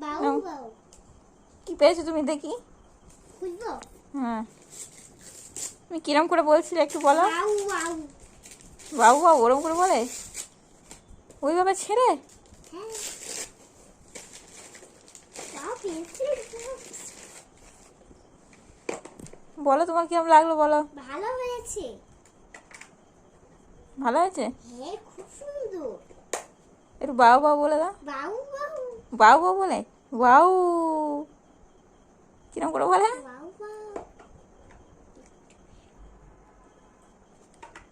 বাউ। কি পেয়েছ তুমি দেখি? হ্যাঁ। তুমি কিরম করে বলছিলে একটু বলো? বাউ বাউ। বাবু বাবু ওরম করে বলে? ওইভাবে ছেড়ে? হ্যাঁ। বাউ বলো তোমার কিরম লাগল বলো। ভালো হয়েছে। ভালো হয়েছে? হ্যাঁ খুব সুন্দর। একটু বাবু বাবু বলে দাও। বাউ বাউ। বাবু বাবু বলে? বাউ কিরম করে বলে? বাউ বাউ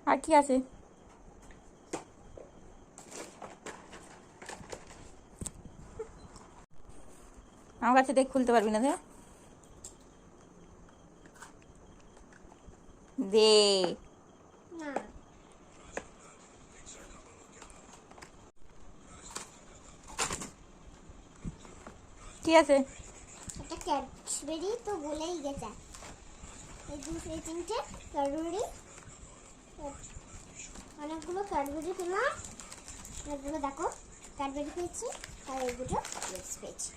আর কি আছে? আমার কাছে দেখ খুলতে পারবি না দে দে না কি আছে? একটা ক্যাডবেরি তো বলেই গেছে। এই দু এই তিনটে ক্যাডবেরি। অনেকগুলো ক্যাডবেরি পেলাম। অনেকগুলো দেখো, ক্যাডবেরি পেয়েছি, আর এগুলো দুটো পেয়েছি।